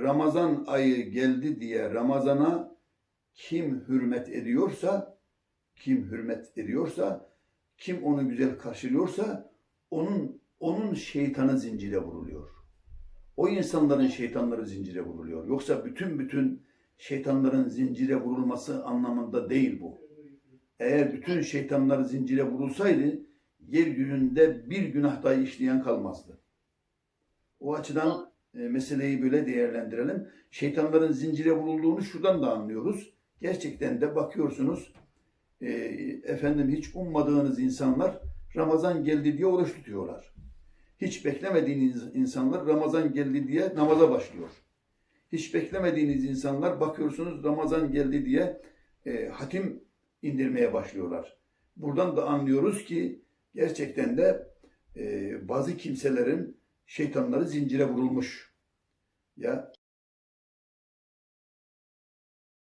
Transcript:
Ramazan ayı geldi diye Ramazan'a kim hürmet ediyorsa, kim hürmet ediyorsa, kim onu güzel karşılıyorsa onun onun şeytanı zincire vuruluyor. O insanların şeytanları zincire vuruluyor. Yoksa bütün bütün şeytanların zincire vurulması anlamında değil bu. Eğer bütün şeytanlar zincire vurulsaydı yeryüzünde bir günah dahi işleyen kalmazdı. O açıdan e, meseleyi böyle değerlendirelim. Şeytanların zincire vurulduğunu şuradan da anlıyoruz. Gerçekten de bakıyorsunuz e, efendim hiç ummadığınız insanlar Ramazan geldi diye oruç tutuyorlar. Hiç beklemediğiniz insanlar Ramazan geldi diye namaza başlıyor. Hiç beklemediğiniz insanlar bakıyorsunuz Ramazan geldi diye e, hatim indirmeye başlıyorlar. Buradan da anlıyoruz ki gerçekten de e, bazı kimselerin şeytanları zincire vurulmuş. Ya